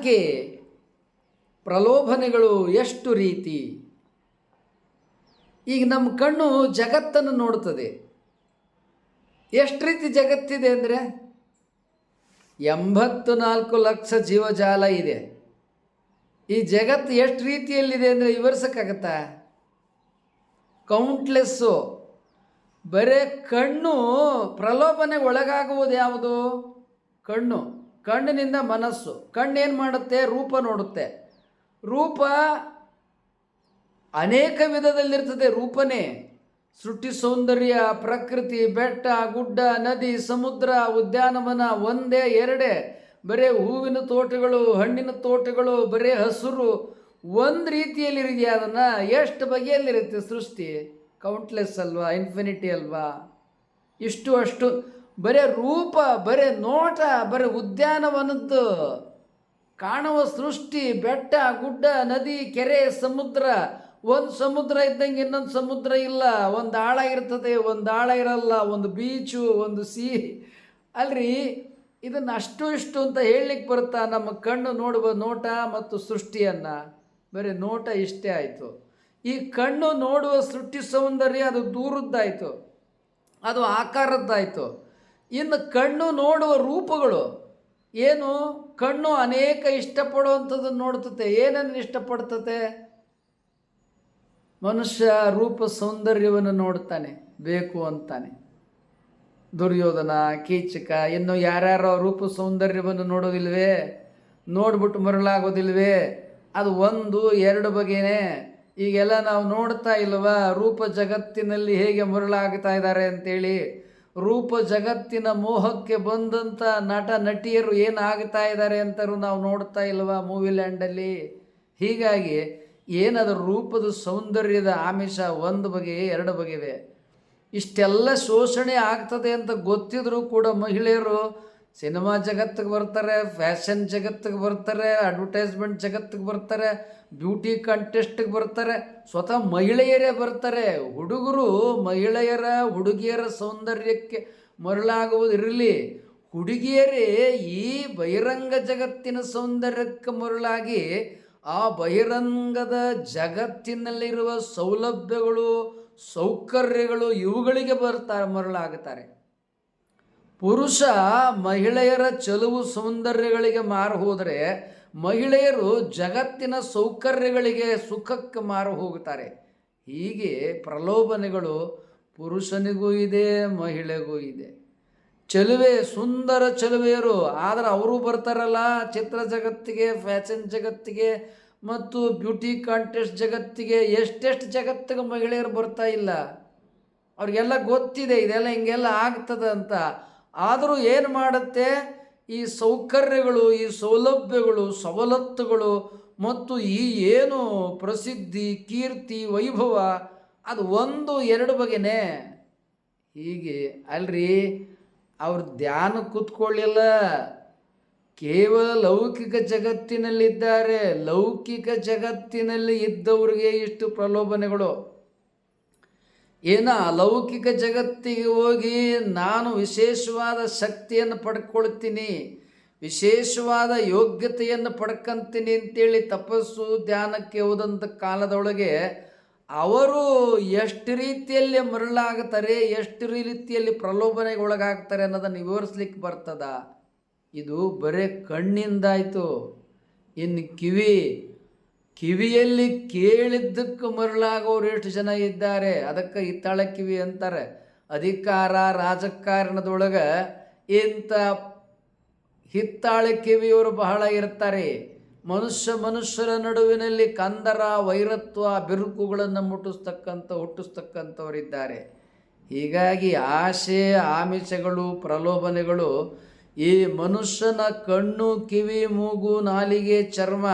ಜ್ಞಾನಕ್ಕೆ ಪ್ರಲೋಭನೆಗಳು ಎಷ್ಟು ರೀತಿ? ಈಗ ನಮ್ಮ ಕಣ್ಣು ಜಗತ್ತನ್ನು ನೋಡ್ತದೆ. ಎಷ್ಟು ರೀತಿ ಜಗತ್ತಿದೆ ಅಂದರೆ? ಎಂಬತ್ತು ನಾಲ್ಕು ಲಕ್ಷ ಜೀವಜಾಲ ಇದೆ. ಈ ಜಗತ್ತು ಎಷ್ಟು ರೀತಿಯಲ್ಲಿದೆ ಅಂದರೆ ವಿವರಿಸೋಕ್ಕಾಗತ್ತಾ? ಕೌಂಟ್ಲೆಸ್ಸು ಬರೇ ಕಣ್ಣು ಪ್ರಲೋಭನೆಗೆ ಒಳಗಾಗುವುದು ಯಾವುದು? ಕಣ್ಣು. ಕಣ್ಣಿನಿಂದ ಮನಸ್ಸು. ಕಣ್ಣೇನು ಮಾಡುತ್ತೆ? ರೂಪ ನೋಡುತ್ತೆ. ರೂಪ ಅನೇಕ ವಿಧದಲ್ಲಿರ್ತದೆ. ರೂಪನೇ ಸೃಷ್ಟಿ ಸೌಂದರ್ಯ, ಪ್ರಕೃತಿ, ಬೆಟ್ಟ, ಗುಡ್ಡ, ನದಿ, ಸಮುದ್ರ, ಉದ್ಯಾನವನ ಒಂದೇ, ಎರಡೇ. ಬರೇ ಹೂವಿನ ತೋಟಗಳು, ಹಣ್ಣಿನ ತೋಟಗಳು, ಬರೇ ಹಸಿರು. ಒಂದು ರೀತಿಯಲ್ಲಿರಿದೆಯಾ ಅದನ್ನು? ಎಷ್ಟು ಬಗೆಯಲ್ಲಿರುತ್ತೆ ಸೃಷ್ಟಿ? ಕೌಂಟ್ಲೆಸ್ ಅಲ್ವಾ? ಇನ್ಫಿನಿಟಿ ಅಲ್ವಾ? ಇಷ್ಟು ಅಷ್ಟು ಬರೇ ರೂಪ, ಬರೇ ನೋಟ, ಬರೇ ಉದ್ಯಾನವನದ್ದು. ಕಾಣುವ ಸೃಷ್ಟಿ, ಬೆಟ್ಟ, ಗುಡ್ಡ, ನದಿ, ಕೆರೆ, ಸಮುದ್ರ. ಒಂದು ಸಮುದ್ರ ಇದ್ದಂಗೆ ಇನ್ನೊಂದು ಸಮುದ್ರ ಇಲ್ಲ. ಒಂದು ಆಳ ಇರ್ತದೆ, ಒಂದು ಆಳ ಇರಲ್ಲ. ಒಂದು ಬೀಚು, ಒಂದು ಸೀ. ಅಲ್ರಿ, ಇದನ್ನು ಅಷ್ಟು ಇಷ್ಟು ಅಂತ ಹೇಳಲಿಕ್ಕೆ ಬರುತ್ತಾ? ನಮ್ಮ ಕಣ್ಣು ನೋಡುವ ನೋಟ ಮತ್ತು ಸೃಷ್ಟಿಯನ್ನು. ಬರೀ ನೋಟ ಇಷ್ಟೇ ಆಯಿತು. ಈ ಕಣ್ಣು ನೋಡುವ ಸೃಷ್ಟಿ ಸೌಂದರ್ಯ ಅದು ದೂರದ್ದಾಯಿತು. ಅದು ಆಕಾರದ್ದಾಯಿತು. ಇನ್ನು ಕಣ್ಣು ನೋಡುವ ರೂಪಗಳು ಏನು? ಕಣ್ಣು ಅನೇಕ ಇಷ್ಟಪಡುವಂಥದ್ದನ್ನು ನೋಡ್ತತೆ ಏನನ್ನು ಇಷ್ಟಪಡ್ತತೆ ಮನುಷ್ಯ ರೂಪ ಸೌಂದರ್ಯವನ್ನು ನೋಡ್ತಾನೆ ಬೇಕು ಅಂತಾನೆ. ದುರ್ಯೋಧನ, ಕೀಚಕ, ಇನ್ನು ಯಾರ್ಯಾರೋ ರೂಪ ಸೌಂದರ್ಯವನ್ನು ನೋಡೋದಿಲ್ವೇ ನೋಡ್ಬಿಟ್ಟು ಮರಳಾಗೋದಿಲ್ವೇ? ಅದು ಒಂದು, ಎರಡು ಬಗೆನೇ. ಈಗೆಲ್ಲ ನಾವು ನೋಡ್ತಾ ಇಲ್ವಾ ರೂಪ ಜಗತ್ತಿನಲ್ಲಿ ಹೇಗೆ ಮರಳಾಗ್ತಾ ಇದ್ದಾರೆ ಅಂತೇಳಿ ರೂಪ ಜಗತ್ತಿನ ಮೋಹಕ್ಕೆ ಬಂದಂಥ ನಟ ನಟಿಯರು ಏನಾಗ್ತಾ ಇದ್ದಾರೆ ಅಂತರೂ ನಾವು ನೋಡ್ತಾ ಇಲ್ವಾ ಮೂವಿ ಲ್ಯಾಂಡಲ್ಲಿ ಹೀಗಾಗಿ ಏನದು ರೂಪದ ಸೌಂದರ್ಯದ ಆಮಿಷ ಒಂದು ಬಗೆ, ಎರಡು ಬಗೆ ಇಷ್ಟೆಲ್ಲ ಶೋಷಣೆ ಆಗ್ತದೆ ಅಂತ ಗೊತ್ತಿದ್ರೂ ಕೂಡ ಮಹಿಳೆಯರು ಸಿನಿಮಾ ಜಗತ್ತಿಗೆ ಬರ್ತಾರೆ, ಫ್ಯಾಷನ್ ಜಗತ್ತಿಗೆ ಬರ್ತಾರೆ, ಅಡ್ವರ್ಟೈಸ್ಮೆಂಟ್ ಜಗತ್ತಿಗೆ ಬರ್ತಾರೆ, ಬ್ಯೂಟಿ ಕಂಟೆಸ್ಟಿಗೆ ಬರ್ತಾರೆ, ಸ್ವತಃ ಮಹಿಳೆಯರೇ ಬರ್ತಾರೆ. ಹುಡುಗರು ಮಹಿಳೆಯರ, ಹುಡುಗಿಯರ ಸೌಂದರ್ಯಕ್ಕೆ ಮರಳಾಗುವುದಿರಲಿ ಹುಡುಗಿಯರೇ ಈ ಬಹಿರಂಗ ಜಗತ್ತಿನ ಸೌಂದರ್ಯಕ್ಕೆ ಮರಳಾಗಿ, ಆ ಬಹಿರಂಗದ ಜಗತ್ತಿನಲ್ಲಿರುವ ಸೌಲಭ್ಯಗಳು, ಸೌಕರ್ಯಗಳು ಇವುಗಳಿಗೆ ಬರ್ತಾರೆ ಮರಳಾಗುತ್ತಾರೆ. ಪುರುಷ ಮಹಿಳೆಯರ ಚಲುವು ಸೌಂದರ್ಯಗಳಿಗೆ ಮಾರು ಹೋದರೆ ಮಹಿಳೆಯರು ಜಗತ್ತಿನ ಸೌಕರ್ಯಗಳಿಗೆ ಸುಖಕ್ಕೆ ಮಾರು ಹೋಗುತ್ತಾರೆ. ಹೀಗೆ ಪ್ರಲೋಭನೆಗಳು ಪುರುಷನಿಗೂ ಇದೆ, ಮಹಿಳೆಗೂ ಇದೆ. ಚೆಲುವೆ, ಸುಂದರ ಚಲುವೆಯರು, ಆದರೆ ಅವರು ಬರ್ತಾರಲ್ಲ ಚಿತ್ರ ಜಗತ್ತಿಗೆ, ಫ್ಯಾಷನ್ ಜಗತ್ತಿಗೆ ಮತ್ತು ಬ್ಯೂಟಿ ಕಾಂಟೆಸ್ಟ್ ಜಗತ್ತಿಗೆ. ಎಷ್ಟೆಷ್ಟು ಜಗತ್ತಿಗೆ ಮಹಿಳೆಯರು ಬರ್ತಾ ಇಲ್ಲ. ಅವ್ರಿಗೆಲ್ಲ ಗೊತ್ತಿದೆ, ಇದೆಲ್ಲ ಹಿಂಗೆಲ್ಲ ಆಗ್ತದೆ ಅಂತ. ಆದರೂ ಏನು ಮಾಡುತ್ತೆ? ಈ ಸೌಕರ್ಯಗಳು, ಈ ಸೌಲಭ್ಯಗಳು, ಸವಲತ್ತುಗಳು ಮತ್ತು ಈ ಏನು ಪ್ರಸಿದ್ಧಿ, ಕೀರ್ತಿ, ವೈಭವ, ಅದು ಒಂದು, ಎರಡು ಬಗೆನೇ. ಹೀಗೆ ಅಲ್ರಿ, ಅವ್ರ ಧ್ಯಾನ ಕೂತ್ಕೊಳ್ಳಿಲ್ಲ. ಕೇವಲ ಲೌಕಿಕ ಜಗತ್ತಿನಲ್ಲಿದ್ದಾರೆ. ಲೌಕಿಕ ಜಗತ್ತಿನಲ್ಲಿ ಇದ್ದವ್ರಿಗೆ ಇಷ್ಟು ಪ್ರಲೋಭನೆಗಳು. ಏನ ಅಲೌಕಿಕ ಜಗತ್ತಿಗೆ ಹೋಗಿ ನಾನು ವಿಶೇಷವಾದ ಶಕ್ತಿಯನ್ನು ಪಡ್ಕೊಳ್ತೀನಿ, ವಿಶೇಷವಾದ ಯೋಗ್ಯತೆಯನ್ನು ಪಡ್ಕಂತೀನಿ ಅಂತೇಳಿ ತಪಸ್ಸು, ಧ್ಯಾನಕ್ಕೆ ಹೋದಂಥ ಕಾಲದೊಳಗೆ ಅವರು ಎಷ್ಟು ರೀತಿಯಲ್ಲಿ ಮರಳಾಗ್ತಾರೆ, ಎಷ್ಟು ರೀತಿಯಲ್ಲಿ ಪ್ರಲೋಭನೆಗೆ ಒಳಗಾಗ್ತಾರೆ ಅನ್ನೋದನ್ನು ವಿವರಿಸ್ಲಿಕ್ಕೆ ಬರ್ತದ? ಇದು ಬರೇ ಕಣ್ಣಿಂದಾಯಿತು ಇನ್ನು ಕಿವಿ ಕಿವಿಯಲ್ಲಿ ಕೇಳಿದ್ದಕ್ಕೆ ಮರಳಾಗೋರು ಎಷ್ಟು ಜನ ಇದ್ದಾರೆ? ಅದಕ್ಕೆ ಹಿತ್ತಾಳ ಕಿವಿ ಅಂತಾರೆ. ಅಧಿಕಾರ ರಾಜಕಾರಣದೊಳಗೆ ಇಂಥ ಹಿತ್ತಾಳ ಕಿವಿಯವರು ಬಹಳ ಇರ್ತಾರೆ. ಮನುಷ್ಯ ಮನುಷ್ಯರ ನಡುವಿನಲ್ಲಿ ಕಂದರ, ವೈರತ್ವ, ಬಿರುಕುಗಳನ್ನು ಮುಟ್ಟಿಸ್ತಕ್ಕಂಥ, ಹುಟ್ಟಿಸ್ತಕ್ಕಂಥವರಿದ್ದಾರೆ. ಹೀಗಾಗಿ ಆಸೆ, ಆಮಿಷಗಳು, ಪ್ರಲೋಭನೆಗಳು ಈ ಮನುಷ್ಯನ ಕಣ್ಣು, ಕಿವಿ, ಮೂಗು, ನಾಲಿಗೆ ಚರ್ಮ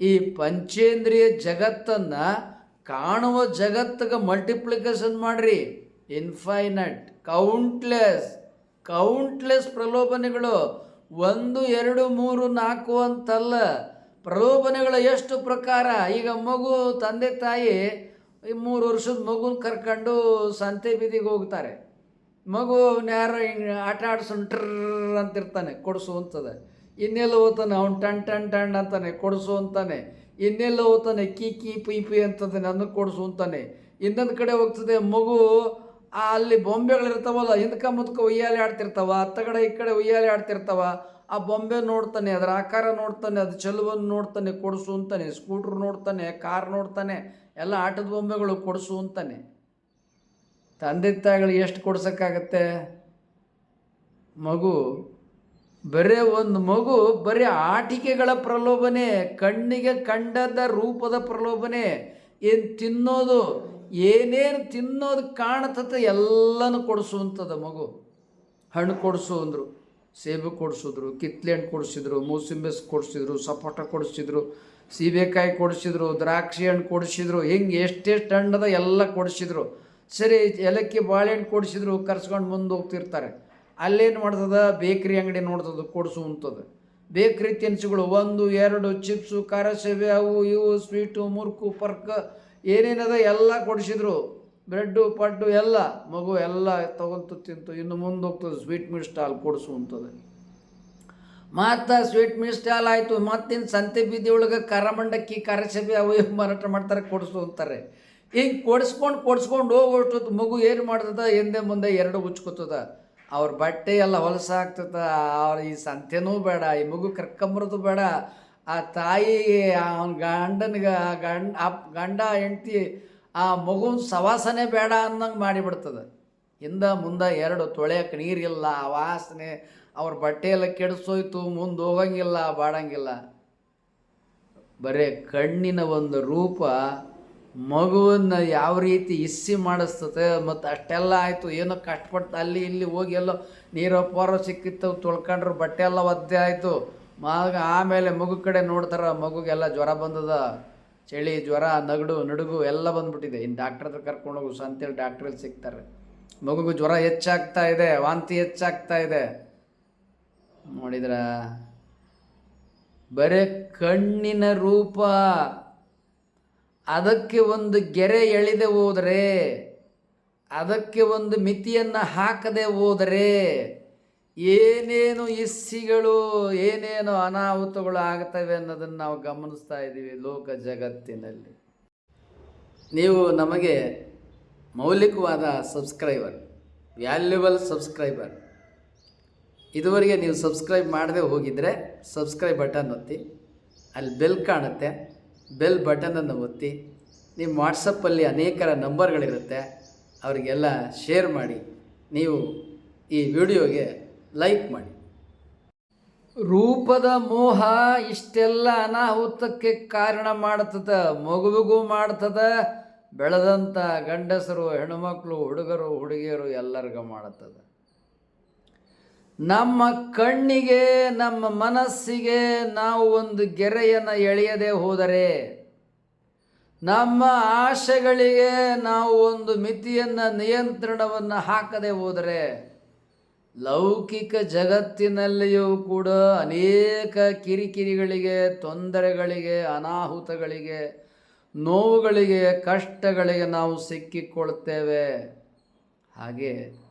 ಈ ಪಂಚೇಂದ್ರಿಯ ಜಗತ್ತನ್ನು ಕಾಣುವ ಜಗತ್ತಿಗೆ ಮಲ್ಟಿಪ್ಲಿಕೇಶನ್ ಮಾಡ್ರಿ. ಇನ್ಫೈನಟ್ ಕೌಂಟ್ಲೆಸ್ ಕೌಂಟ್ಲೆಸ್ ಪ್ರಲೋಭನೆಗಳು. ಒಂದು, ಎರಡು, ಮೂರು, ನಾಲ್ಕು ಅಂತಲ್ಲ. ಪ್ರಲೋಭನೆಗಳು ಎಷ್ಟು ಪ್ರಕಾರ? ಈಗ ಮಗು, ತಂದೆ, ತಾಯಿ ಈ ಮೂರು ವರ್ಷದ ಮಗುನ ಕರ್ಕೊಂಡು ಸಂತೆ ಬೀದಿಗೆ ಹೋಗ್ತಾರೆ. ಮಗು ಯಾರು ಹಿಂಗೆ ಆಟ ಟ್ರರ್ ಅಂತಿರ್ತಾನೆ ಕೊಡಿಸು ಅಂತದ ಇನ್ನೆಲ್ಲ ಹೋಗ್ತಾನೆ ಅವ್ನು ಟಣ್ ಟಣ್ ಟಣ್ ಅಂತಾನೆ, ಕೊಡಿಸು ಅಂತಾನೆ. ಇನ್ನೆಲ್ಲ ಹೋಗ್ತಾನೆ ಕೀ ಕೀ ಪೈ ಪೈ ಅಂತದೆ ನನ್ನ ಕೊಡಿಸು ಅಂತಾನೆ. ಇನ್ನೊಂದು ಕಡೆ ಹೋಗ್ತದೆ, ಮಗು ಅಲ್ಲಿ ಬೊಂಬೆಗಳಿರ್ತಾವಲ್ಲ, ಹಿಂದ್ಕ ಮುದ್ಕ ಉಯ್ಯಾಲೆ ಆಡ್ತಿರ್ತಾವ ಅತ್ತ ಕಡೆ ಈ ಕಡೆ ಉಯ್ಯಾಲೆ ಆಡ್ತಿರ್ತಾವ, ಆ ಬೊಂಬೆ ನೋಡ್ತಾನೆ, ಅದರ ಆಕಾರ ನೋಡ್ತಾನೆ, ಅದು ಚೆಲುವನ್ನು ನೋಡ್ತಾನೆ, ಕೊಡಿಸು ಅಂತಾನೆ, ಸ್ಕೂಟ್ರ್ ನೋಡ್ತಾನೆ, ಕಾರ್ ನೋಡ್ತಾನೆ, ಎಲ್ಲ ಆಟದ ಬೊಂಬೆಗಳು ಕೊಡಿಸು ಅಂತಾನೆ. ತಂದೆ ತಾಯಿಗಳು ಎಷ್ಟು ಕೊಡ್ಸೋಕ್ಕಾಗತ್ತೆ? ಮಗು ಬರೇ ಒಂದು ಮಗು ಬರೀ ಆಟಿಕೆಗಳ ಪ್ರಲೋಭನೆ, ಕಣ್ಣಿಗೆ ಕಂಡದ ರೂಪದ ಪ್ರಲೋಭನೆ, ಏನು ತಿನ್ನೋದು, ಏನೇನು ತಿನ್ನೋದು ಕಾಣತತೆ ಎಲ್ಲನೂ ಕೊಡಿಸುವಂಥದ ಮಗು. ಹಣ್ಣು ಕೊಡಿಸು ಅಂದರು, ಸೇಬು ಕೊಡಿಸಿದ್ರು ಕಿತ್ಲೆ ಹಣ್ಣು ಕೊಡಿಸಿದ್ರು, ಮೂಸಿಂಬೆಸ್ ಕೊಡಿಸಿದ್ರು, ಸಪೋಟ ಕೊಡಿಸಿದ್ರು, ಸೀಬೆಕಾಯಿ ಕೊಡಿಸಿದ್ರು ದ್ರಾಕ್ಷಿ ಹಣ್ಣು ಕೊಡಿಸಿದ್ರು, ಹಿಂಗೆ ಎಷ್ಟೆಷ್ಟು ಹಣ್ಣದ ಎಲ್ಲ ಕೊಡಿಸಿದ್ರು. ಸರಿ, ಏಲಕ್ಕಿ ಬಾಳೆಹಣ್ಣು ಕೊಡಿಸಿದ್ರು, ಕರ್ಸ್ಕೊಂಡು ಮುಂದೆ ಹೋಗ್ತಿರ್ತಾರೆ. ಅಲ್ಲೇನು ಮಾಡ್ತದ? ಬೇಕ್ರಿ ಅಂಗಡಿ ನೋಡ್ತದ ಕೊಡಿಸುವಂಥದ್ದು ಬೇಕ್ರಿ ತಿನಿಸುಗಳು ಒಂದು, ಎರಡು, ಚಿಪ್ಸು, ಖಾರ, ಸೇವೆ, ಅವು, ಇವು, ಸ್ವೀಟು, ಮುರುಕು, ಪರ್ಕ, ಏನೇನದ ಎಲ್ಲ ಕೊಡಿಸಿದ್ರು. ಬ್ರೆಡ್ಡು, ಪಡ್ಡು, ಎಲ್ಲ. ಮಗು ಎಲ್ಲ ತಗೊಂತು ತಿಂತು. ಇನ್ನು ಮುಂದೆ ಹೋಗ್ತದೆ ಸ್ವೀಟ್ ಮೀಟ್ ಸ್ಟಾಲ್ ಕೊಡಿಸುವಂಥದ್ದು ಮತ್ತು ಸ್ವೀಟ್ ಮೀಟ್ ಸ್ಟಾಲ್ ಆಯಿತು. ಮತ್ತಿನ್ನು ಸಂತೆ ಬೀದಿ ಒಳಗೆ ಕರಮಂಡಕ್ಕಿ ಮಂಡಕ್ಕಿ ಅವು, ಇವು ಮಾರಾಟ ಮಾಡ್ತಾರೆ ಕೊಡಿಸು ಅಂತಾರೆ ಹಿಂಗೆ ಕೊಡಿಸ್ಕೊಂಡು ಕೊಡಿಸ್ಕೊಂಡು ಹೋಗೋಷ್ಟು ಮಗು ಏನು ಮಾಡ್ತದ? ಹಿಂದೆ ಮುಂದೆ ಎರಡು ಉಚ್ಕೋತದ. ಅವ್ರ ಬಟ್ಟೆ ಎಲ್ಲ ಹೊಲಸಾಗ್ತದ ಅವ್ರ ಈ ಸಂತೆನೂ ಬೇಡ, ಈ ಮಗು ಕರ್ಕೊಂಬರೋದು ಬೇಡ. ಆ ತಾಯಿ ಅವನ ಗಂಡನಿಗೆ ಗಂಡ ಅಪ್ ಗಂಡ, ಹೆಂಡ್ತಿ, ಆ ಮಗುನ ಸವಾಸನೆ ಬೇಡ ಅನ್ನಂಗೆ ಮಾಡಿಬಿಡ್ತದೆ. ಹಿಂದೆ ಮುಂದೆ ಎರಡು ತೊಳೆಯಕ್ಕೆ ನೀರಿಲ್ಲ, ಆ ವಾಸನೆ, ಅವ್ರ ಬಟ್ಟೆ ಎಲ್ಲ ಕೆಡಿಸೋಯ್ತು, ಮುಂದೆ ಹೋಗಂಗಿಲ್ಲ, ಬಾಡಂಗಿಲ್ಲ. ಬರೇ ಕಣ್ಣಿನ ಒಂದು ರೂಪ ಮಗುವನ್ನು ಯಾವ ರೀತಿ ಇಸ್ಸಿ ಮಾಡಿಸ್ತದೆ ಮತ್ತು ಅಷ್ಟೆಲ್ಲ ಆಯಿತು, ಏನೋ ಕಷ್ಟಪಟ್ಟು ಅಲ್ಲಿ ಇಲ್ಲಿ ಹೋಗಿ ಎಲ್ಲೋ ನೀರೋ ಪಾರೋ ಸಿಕ್ಕಿತ್ತು, ತೊಳ್ಕೊಂಡ್ರು ಬಟ್ಟೆ ಎಲ್ಲ ಒದ್ದೆ ಆಯಿತು. ಮಗ ಆಮೇಲೆ ಮಗು ಕಡೆ ನೋಡ್ತಾರೆ, ಮಗುಗೆಲ್ಲ ಜ್ವರ ಬಂದದ, ಚಳಿ, ಜ್ವರ, ನಗಡು, ನಡುಗು ಎಲ್ಲ ಬಂದ್ಬಿಟ್ಟಿದೆ. ಇನ್ನು ಡಾಕ್ಟ್ರ ಹತ್ರ ಕರ್ಕೊಂಡು ಹೋಗು ಸಂತೇಳಿ ಡಾಕ್ಟ್ರಲ್ಲಿ ಸಿಗ್ತಾರೆ. ಮಗುಗು ಜ್ವರ ಹೆಚ್ಚಾಗ್ತಾ ಇದೆ, ವಾಂತಿ ಹೆಚ್ಚಾಗ್ತಾ ಇದೆ. ನೋಡಿದ್ರ? ಬರೇ ಕಣ್ಣಿನ ರೂಪ. ಅದಕ್ಕೆ ಒಂದು ಗೆರೆ ಎಳೆದೆ ಹೋದರೆ, ಅದಕ್ಕೆ ಒಂದು ಮಿತಿಯನ್ನು ಹಾಕದೆ ಹೋದರೆ ಏನೇನು ಇಸ್ಸಿಗಳು, ಏನೇನು ಅನಾಹುತಗಳು ಆಗ್ತವೆ ಅನ್ನೋದನ್ನು ನಾವು ಗಮನಿಸ್ತಾ ಇದ್ದೀವಿ ಲೋಕ ಜಗತ್ತಿನಲ್ಲಿ. ನೀವು ನಮಗೆ ಮೌಲಿಕವಾದ ಸಬ್ಸ್ಕ್ರೈಬರ್, ವ್ಯಾಲ್ಯೂಬಲ್ ಸಬ್ಸ್ಕ್ರೈಬರ್, ಇದುವರೆಗೆ ನೀವು ಸಬ್ಸ್ಕ್ರೈಬ್ ಮಾಡದೆ ಹೋಗಿದರೆ ಸಬ್ಸ್ಕ್ರೈಬ್ ಬಟನ್ ಒತ್ತಿ, ಅಲ್ಲಿ ಬೆಲ್ ಕಾಣುತ್ತೆ. ಬೆಲ್ ಬಟನನ್ನು ಒತ್ತಿ ನಿಮ್ಮ ವಾಟ್ಸಪ್ಪಲ್ಲಿ ಅನೇಕರ ನಂಬರ್ಗಳಿರುತ್ತೆ, ಅವರಿಗೆಲ್ಲ ಶೇರ್ ಮಾಡಿ, ನೀವು ಈ ವಿಡಿಯೋಗೆ ಲೈಕ್ ಮಾಡಿ. ರೂಪದ ಮೋಹ ಇಷ್ಟೆಲ್ಲ ಅನಾಹುತಕ್ಕೆ ಕಾರಣ ಮಾಡ್ತದ, ಮಗುವಿಗೂ ಮಾಡ್ತದ ಬೆಳೆದಂಥ ಗಂಡಸರು ಹೆಣ್ಣುಮಕ್ಕಳು ಹುಡುಗರು, ಹುಡುಗಿಯರು ಎಲ್ಲರಿಗೂ ಮಾಡುತ್ತದೆ ನಮ್ಮ ಕಣ್ಣಿಗೆ, ನಮ್ಮ ಮನಸ್ಸಿಗೆ ನಾವು ಒಂದು ಗೆರೆಯನ್ನು ಎಳೆಯದೆ ಹೋದರೆ, ನಮ್ಮ ಆಶೆಗಳಿಗೆ ನಾವು ಒಂದು ಮಿತಿಯನ್ನು, ನಿಯಂತ್ರಣವನ್ನು ಹಾಕದೆ ಹೋದರೆ, ಲೌಕಿಕ ಜಗತ್ತಿನಲ್ಲಿಯೂ ಕೂಡ ಅನೇಕ ಕಿರಿಕಿರಿಗಳಿಗೆ, ತೊಂದರೆಗಳಿಗೆ, ಅನಾಹುತಗಳಿಗೆ, ನೋವುಗಳಿಗೆ, ಕಷ್ಟಗಳಿಗೆ ನಾವು ಸಿಕ್ಕಿಕೊಳ್ತೇವೆ ಹಾಗೆ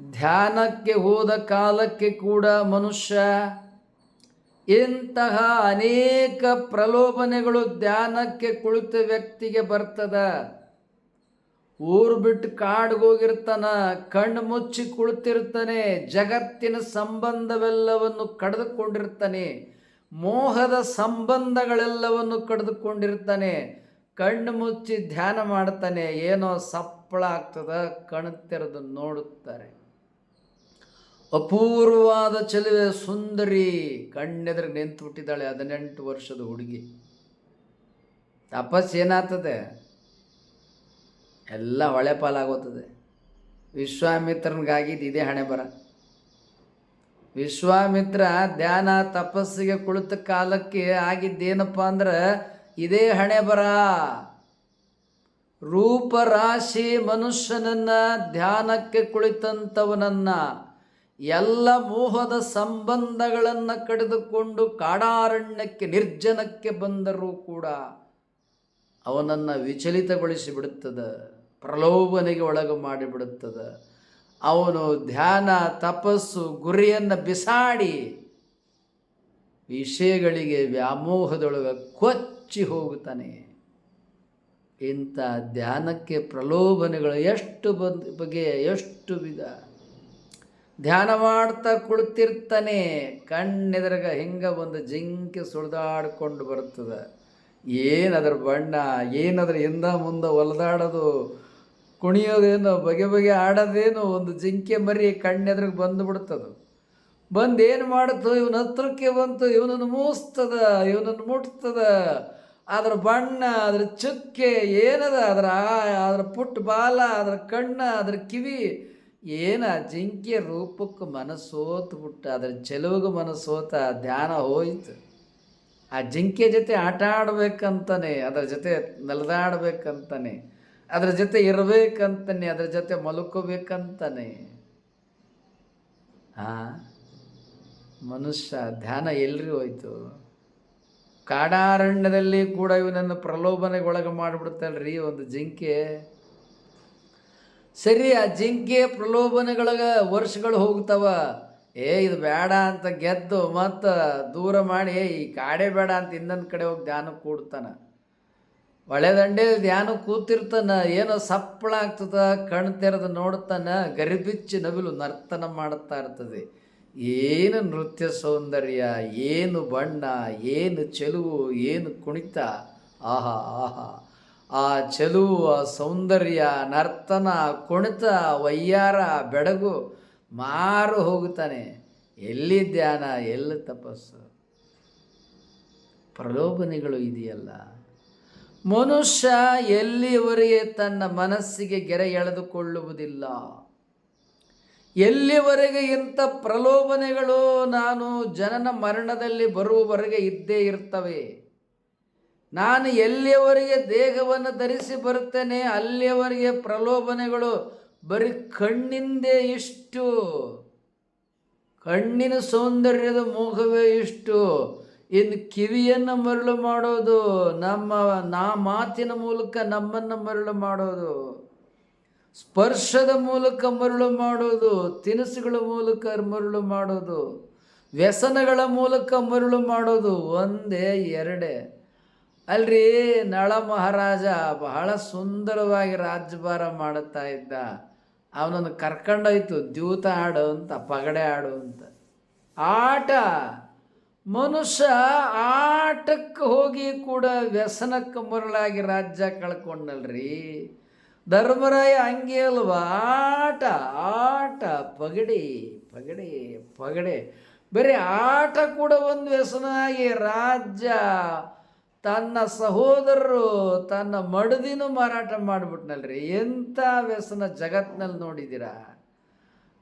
ಧ್ಯಾನಕ್ಕೆ ಹೋದ ಕಾಲಕ್ಕೆ ಕೂಡ ಮನುಷ್ಯ ಇಂತಹ ಅನೇಕ ಪ್ರಲೋಭನೆಗಳು ಧ್ಯಾನಕ್ಕೆ ಕುಳಿತ ವ್ಯಕ್ತಿಗೆ ಬರ್ತದ. ಊರು ಬಿಟ್ಟು ಕಾಡ್ಗೋಗಿರ್ತಾನ ಕಣ್ಣು ಮುಚ್ಚಿ ಕುಳಿತಿರ್ತಾನೆ, ಜಗತ್ತಿನ ಸಂಬಂಧವೆಲ್ಲವನ್ನು ಕಡಿದುಕೊಂಡಿರ್ತಾನೆ, ಮೋಹದ ಸಂಬಂಧಗಳೆಲ್ಲವನ್ನು ಕಡಿದುಕೊಂಡಿರ್ತಾನೆ, ಕಣ್ಣು ಮುಚ್ಚಿ ಧ್ಯಾನ ಮಾಡ್ತಾನೆ, ಏನೋ ಸಪ್ಪಳ ಆಗ್ತದ ಕಣ್ತಿರದು ತೆರೆದು ನೋಡುತ್ತಾರೆ. ಅಪೂರ್ವವಾದ ಚೆಲುವೆ ಸುಂದರಿ ಕಣ್ಣೆದ್ರಿಗೆ ನಿಂತು ಬಿಟ್ಟಿದ್ದಾಳೆ ಹದಿನೆಂಟು ವರ್ಷದ ಹುಡುಗಿ. ತಪಸ್ ಏನಾಗ್ತದೆ? ಎಲ್ಲ ಹೊಳೆ ಪಾಲಾಗೋತದೆ. ವಿಶ್ವಾಮಿತ್ರನಿಗಾಗಿದ್ದು ಇದೇ ಹಣೆ ಬರ. ವಿಶ್ವಾಮಿತ್ರ ಧ್ಯಾನ ತಪಸ್ಸಿಗೆ ಕುಳಿತ ಕಾಲಕ್ಕೆ ಆಗಿದ್ದೇನಪ್ಪ ಅಂದ್ರೆ ಇದೇ ಹಣೆ ಬರ. ರೂಪರಾಶಿ ಮನುಷ್ಯನನ್ನ ಧ್ಯಾನಕ್ಕೆ ಕುಳಿತಂಥವನನ್ನ ಎಲ್ಲ ಮೋಹದ ಸಂಬಂಧಗಳನ್ನು ಕಡಿದುಕೊಂಡು ಕಾಡಾರಣ್ಯಕ್ಕೆ, ನಿರ್ಜನಕ್ಕೆ ಬಂದರೂ ಕೂಡ ಅವನನ್ನು ವಿಚಲಿತಗೊಳಿಸಿ ಬಿಡುತ್ತದೆ ಪ್ರಲೋಭನೆಗೆ ಒಳಗು ಮಾಡಿಬಿಡುತ್ತದೆ ಅವನು ಧ್ಯಾನ, ತಪಸ್ಸು, ಗುರಿಯನ್ನು ಬಿಸಾಡಿ ವಿಷಯಗಳಿಗೆ ವ್ಯಾಮೋಹದೊಳಗೆ ಕೊಚ್ಚಿ ಹೋಗುತ್ತಾನೆ. ಇಂಥ ಧ್ಯಾನಕ್ಕೆ ಪ್ರಲೋಭನೆಗಳು ಎಷ್ಟು ಬಂದ ಬಗೆಯ ಎಷ್ಟು ವಿಧ ಧ್ಯಾನ ಮಾಡ್ತಾ ಕುಳಿತಿರ್ತಾನೆ, ಕಣ್ಣೆದರಗ ಹಿಂಗೆ ಒಂದು ಜಿಂಕೆ ಸುಳಿದಾಡ್ಕೊಂಡು ಬರ್ತದೆ. ಏನದ್ರ ಬಣ್ಣ, ಏನದ್ರ ಹಿಂದ ಮುಂದೆ ಹೊಲದಾಡೋದು ಕುಣಿಯೋದೇನು, ಬಗೆ ಬಗೆ ಆಡೋದೇನು ಒಂದು ಜಿಂಕೆ ಮರಿ ಕಣ್ಣೆದ್ರಿಗೆ ಬಂದು ಬಿಡ್ತದು ಬಂದು ಏನು ಮಾಡುತ್ತೋ, ಇವನ ಹತ್ರಕ್ಕೆ ಬಂತು, ಇವನನ್ನು ಮೂಸ್ತದ, ಇವನನ್ನು ಮುಟ್ತದ. ಅದ್ರ ಬಣ್ಣ, ಅದ್ರ ಚುಕ್ಕೆ ಏನದ, ಅದ್ರ ಆ- ಅದ್ರ ಪುಟ್ಟ ಬಾಲ ಅದ್ರ ಕಣ್ಣ, ಅದ್ರ ಕಿವಿ ಏನ ಜಿಂಕೆ ರೂಪಕ್ಕೆ ಮನಸ್ಸೋತು ಬಿಟ್ಟ, ಅದ್ರ ಚೆಲುವಿಗೆ ಮನಸ್ಸೋತ ಧ್ಯಾನ ಹೋಯ್ತು. ಆ ಜಿಂಕೆ ಜೊತೆ ಆಟ ಆಡ್ಬೇಕಂತಾನೆ, ಅದರ ಜೊತೆ ನಲಿದಾಡ್ಬೇಕಂತಾನೆ, ಅದ್ರ ಜೊತೆ ಇರಬೇಕಂತಾನೆ, ಅದ್ರ ಜೊತೆ ಮಲ್ಕೋಬೇಕಂತಾನೆ. ಹಾ ಮನುಷ್ಯ ಧ್ಯಾನ ಎಲ್ರಿ ಹೋಯ್ತು. ಕಾಡಾರಣ್ಯದಲ್ಲಿ ಕೂಡ ಇವನನ್ನು ಪ್ರಲೋಭನೆಗೊಳಗೆ ಮಾಡಿಬಿಡ್ತಲ್ರಿ ಒಂದು ಜಿಂಕೆ. ಸರಿ, ಆ ಜಿಂಕೆ ಪ್ರಲೋಭನೆಗಳ ವರ್ಷಗಳು ಹೋಗ್ತಾವ. ಏ, ಇದು ಬೇಡ ಅಂತ ಗೆದ್ದು ಮತ್ತು ದೂರ ಮಾಡಿ ಈ ಕಾಡೇ ಬೇಡ ಅಂತ ಇನ್ನೊಂದು ಕಡೆ ಹೋಗಿ ಧ್ಯಾನ ಕೂಡ್ತಾನೆ. ಒಳ್ಳೆದಂಡೆ ಧ್ಯಾನ ಕೂತಿರ್ತಾನ, ಏನೋ ಸಪ್ಪಳ ಆಗ್ತದ ಕಣ್ ತೆರೆದು ನೋಡ್ತಾನ ಗರಿಬಿಚ್ಚಿ ನವಿಲು ನರ್ತನ ಮಾಡುತ್ತಾ ಇರ್ತದೆ. ಏನು ನೃತ್ಯ ಸೌಂದರ್ಯ, ಏನು ಬಣ್ಣ, ಏನು ಚೆಲುವು, ಏನು ಕುಣಿತ, ಆಹಾ ಆಹಾ. ಆ ಚಲು, ಆ ಸೌಂದರ್ಯ, ನರ್ತನ, ಕುಣಿತ, ವಯ್ಯಾರ, ಬೆಡಗು ಮಾರು ಹೋಗುತ್ತಾನೆ. ಎಲ್ಲಿ ಧ್ಯಾನ, ಎಲ್ಲಿ ತಪಸ್ಸು? ಪ್ರಲೋಭನೆಗಳು ಇದೆಯಲ್ಲ. ಮನುಷ್ಯ ಎಲ್ಲಿವರೆಗೆ ತನ್ನ ಮನಸ್ಸಿಗೆ ಗೆರೆ ಎಳೆದುಕೊಳ್ಳುವುದಿಲ್ಲ? ಎಲ್ಲಿವರೆಗೆ ಇಂಥ ಪ್ರಲೋಭನೆಗಳು ನಾನು ಜನನ ಮರಣದಲ್ಲಿ ಬರುವವರೆಗೆ ಇದ್ದೇ ಇರ್ತವೆ? ನಾನು ಎಲ್ಲಿಯವರೆಗೆ ದೇಹವನ್ನು ಧರಿಸಿ ಬರುತ್ತೇನೆ, ಅಲ್ಲಿಯವರೆಗೆ ಪ್ರಲೋಭನೆಗಳು ಬರೀ ಕಣ್ಣಿಂದೇ ಇಷ್ಟು. ಕಣ್ಣಿನ ಸೌಂದರ್ಯದ ಮೋಹವೇ ಇಷ್ಟು. ಇನ್ನು ಕಿವಿಯನ್ನು ಮರಳು ಮಾಡೋದು, ನಮ್ಮ, ನಾ ಮಾತಿನ ಮೂಲಕ ನಮ್ಮನ್ನು ಮರಳು ಮಾಡೋದು. ಸ್ಪರ್ಶದ ಮೂಲಕ ಮರಳು ಮಾಡೋದು, ತಿನಿಸುಗಳ ಮೂಲಕ ಮರಳು ಮಾಡೋದು. ವ್ಯಸನಗಳ ಮೂಲಕ ಮರಳು ಮಾಡೋದು ಒಂದೇ ಎರಡೇ. ಅಲ್ರಿ, ನಳ ಮಹಾರಾಜ ಬಹಳ ಸುಂದರವಾಗಿ ರಾಜ್ಯಭಾರ ಮಾಡುತ್ತಾ ಇದ್ದ. ಅವನನ್ನು ಕರ್ಕೊಂಡೋಯ್ತು, ದ್ಯೂತ ಆಡು ಅಂತ, ಪಗಡೆ ಆಡು ಅಂತ. ಆಟ, ಮನುಷ್ಯ ಆಟಕ್ಕೆ ಹೋಗಿ ಕೂಡ ವ್ಯಸನಕ್ಕೆ ಮರಳಾಗಿ ರಾಜ್ಯ ಕಳ್ಕೊಂಡಲ್ರಿ. ಧರ್ಮರಾಯ ಹಂಗೆ ಅಲ್ವಾ? ಆಟ ಆಟ, ಪಗಡಿ ಪಗಡಿ, ಪಗಡೆ. ಬರೀ ಆಟ ಕೂಡ ಒಂದು ವ್ಯಸನ ಆಗಿ ರಾಜ್ಯ ತನ್ನ ಸಹೋದರರು ತನ್ನ ಮಡದಿನೂ ಮಾರಾಟ ಮಾಡಿಬಿಟ್ನಲ್ರಿ. ಎಂಥ ವ್ಯಸನ ಜಗತ್ನಲ್ಲಿ ನೋಡಿದ್ದೀರಾ?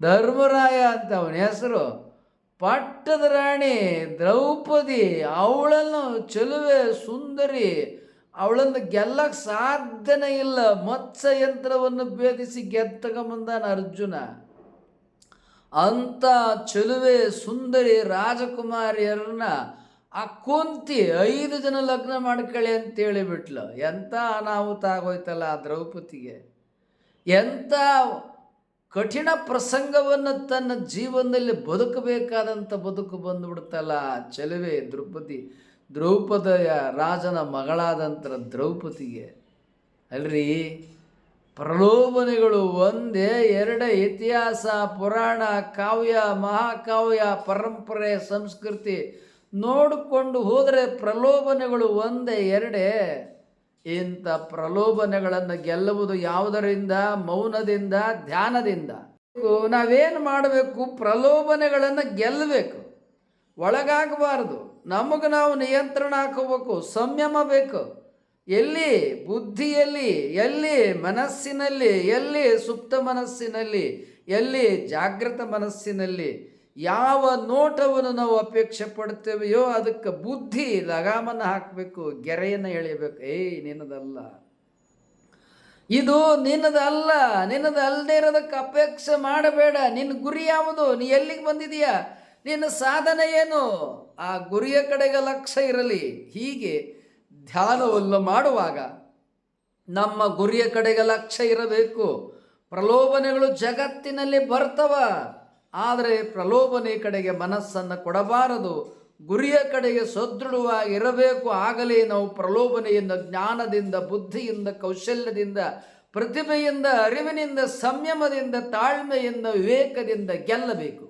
ಧರ್ಮರಾಯ ಅಂತ ಅವನ ಹೆಸರು. ಪಟ್ಟದ ರಾಣಿ, ದ್ರೌಪದಿ, ಅವಳನ್ನು ಚೆಲುವೆ, ಸುಂದರಿ, ಅವಳನ್ನು ಗೆಲ್ಲಕ್ಕೆ ಸಾಧ್ಯನೇ ಇಲ್ಲ. ಮತ್ಸ ಯಂತ್ರವನ್ನು ಭೇದಿಸಿ ಗೆದ್ದಕೊಂಬಂದಾನ ಅರ್ಜುನ. ಅಂಥ ಚೆಲುವೆ, ಸುಂದರಿ ರಾಜಕುಮಾರಿಯರನ್ನ ಆ ಕುಂತಿ ಐದು ಜನ ಲಗ್ನ ಮಾಡ್ಕೊಳ್ಳಿ ಅಂತ ಹೇಳಿಬಿಟ್ಲು ಎಂಥ ಅನಾಹುತ ಆಗೋಯ್ತಲ್ಲ ಆ ದ್ರೌಪದಿಗೆ. ಎಂಥ ಕಠಿಣ ಪ್ರಸಂಗವನ್ನು ತನ್ನ ಜೀವನದಲ್ಲಿ ಬದುಕಬೇಕಾದಂಥ ಬದುಕು ಬಂದುಬಿಡ್ತಲ್ಲ ಆ ಚೆಲುವೆ ದ್ರೌಪದಿ, ದ್ರೌಪದಯ ರಾಜನ ಮಗಳಾದಂಥ ದ್ರೌಪದಿಗೆ. ಅಲ್ರಿ, ಪ್ರಲೋಭನೆಗಳು ಒಂದೇ, ಎರಡೇ ಇತಿಹಾಸ, ಪುರಾಣ, ಕಾವ್ಯ, ಮಹಾಕಾವ್ಯ, ಪರಂಪರೆ, ಸಂಸ್ಕೃತಿ ನೋಡಿಕೊಂಡು ಹೋದರೆ ಪ್ರಲೋಭನೆಗಳು ಒಂದೇ, ಎರಡೇ. ಇಂಥ ಪ್ರಲೋಭನೆಗಳನ್ನು ಗೆಲ್ಲುವುದು ಯಾವುದರಿಂದ? ಮೌನದಿಂದ, ಧ್ಯಾನದಿಂದ. ನಾವೇನು ಮಾಡಬೇಕು? ಪ್ರಲೋಭನೆಗಳನ್ನು ಗೆಲ್ಲಬೇಕು. ಒಳಗಾಗಬಾರ್ದು. ನಮಗೆ ನಾವು ನಿಯಂತ್ರಣ ಹಾಕೋಬೇಕು, ಸಂಯಮ ಬೇಕು. ಎಲ್ಲಿ? ಬುದ್ಧಿಯಲ್ಲಿ, ಎಲ್ಲಿ? ಮನಸ್ಸಿನಲ್ಲಿ, ಎಲ್ಲಿ? ಸುಪ್ತ ಮನಸ್ಸಿನಲ್ಲಿ, ಎಲ್ಲಿ? ಜಾಗೃತ ಮನಸ್ಸಿನಲ್ಲಿ. ಯಾವ ನೋಟವನ್ನು ನಾವು ಅಪೇಕ್ಷೆ ಪಡ್ತೇವೆಯೋ ಅದಕ್ಕೆ ಬುದ್ಧಿ ಲಗಾಮನ್ನು ಹಾಕಬೇಕು, ಗೆರೆಯನ್ನು ಎಳೆಯಬೇಕು. ಏಯ್, ನಿನ್ನದಲ್ಲ. ಇದು ನಿನ್ನದಲ್ಲ ನಿನ್ನದು ಅಲ್ಲದೆ ಇರೋದಕ್ಕೆ ಅಪೇಕ್ಷೆ ಮಾಡಬೇಡ. ನಿನ್ನ ಗುರಿ ಯಾವುದು? ನೀ ಎಲ್ಲಿಗೆ ಬಂದಿದೀಯ ನಿನ್ನ ಸಾಧನೆ ಏನು? ಆ ಗುರಿಯ ಕಡೆಗೆ ಲಕ್ಷ್ಯ ಇರಲಿ. ಹೀಗೆ ಧ್ಯಾನವನ್ನು ಮಾಡುವಾಗ ನಮ್ಮ ಗುರಿಯ ಕಡೆಗೆ ಲಕ್ಷ್ಯ ಇರಬೇಕು. ಪ್ರಲೋಭನೆಗಳು ಜಗತ್ತಿನಲ್ಲಿ ಬರ್ತವ. ಆದರೆ ಪ್ರಲೋಭನೆ ಕಡೆಗೆ ಮನಸ್ಸನ್ನು ಕೊಡಬಾರದು. ಗುರಿಯ ಕಡೆಗೆ ಸದೃಢವಾಗಿರಬೇಕು. ಆಗಲೇ ನಾವು ಪ್ರಲೋಭನೆಯಿಂದ, ಜ್ಞಾನದಿಂದ, ಬುದ್ಧಿಯಿಂದ, ಕೌಶಲ್ಯದಿಂದ, ಪ್ರತಿಭೆಯಿಂದ, ಅರಿವಿನಿಂದ, ಸಂಯಮದಿಂದ, ತಾಳ್ಮೆಯಿಂದ, ವಿವೇಕದಿಂದ ಗೆಲ್ಲಬೇಕು.